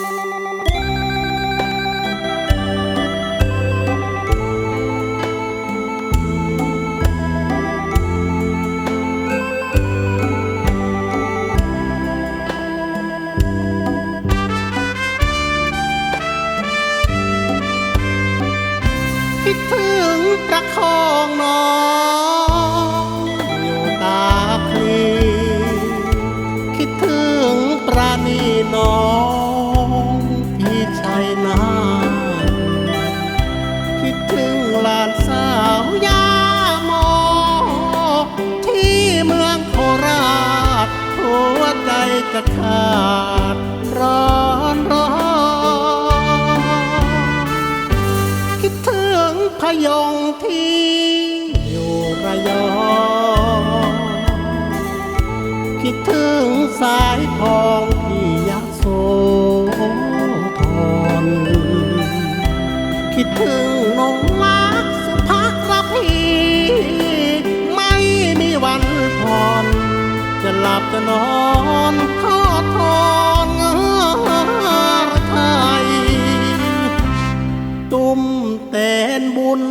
คิดถึงประคองน้องอยู่ตาคลีคิดถึงปราณีน้อง ใจจะขาดร้อนร้อนคิดถึงพยงที่อยู่ระยองคิดถึงสายทอง บจะนอนทอดทอนไทยตุ้มเตนบุญ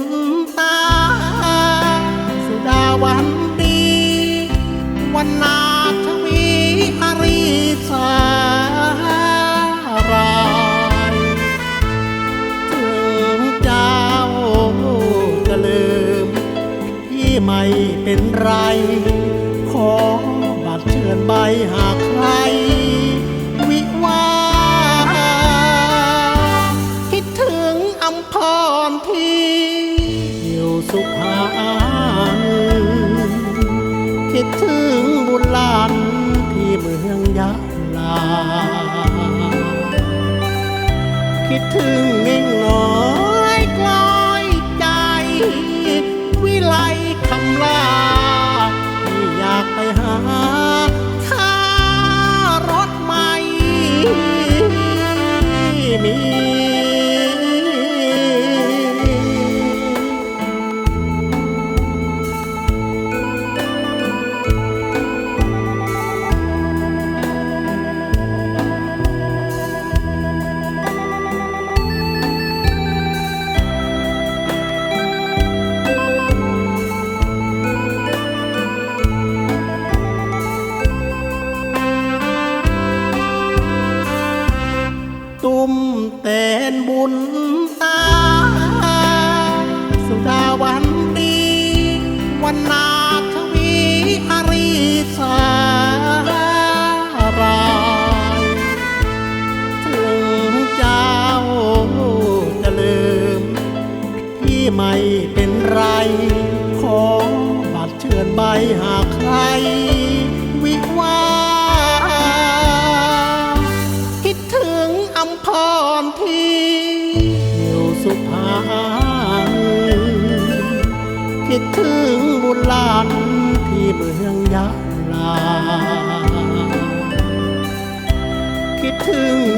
ตา สุดาวันดี วันนาทวีอริสารายถึงเจ้าจะลืม พี่ไม่เป็นไรขอ บัตรเชิญใบหากใคร วิวา คิดถึงอำพรที่อยู่สุพรรณคิดถึงบุญลานที่เมืองยะลา คิดถึงเง่งน้อ ตุ้มเตนบุญตา สุดาวันดี วันนาทวีอริสารายถึงเจ้าจะลืม พี่ไม่เป็นไร ขอบัตรเชิญใบหากใคร วิวา สุพรรณคิดถึงบุญลานที่เมืองยะลา คิดถึง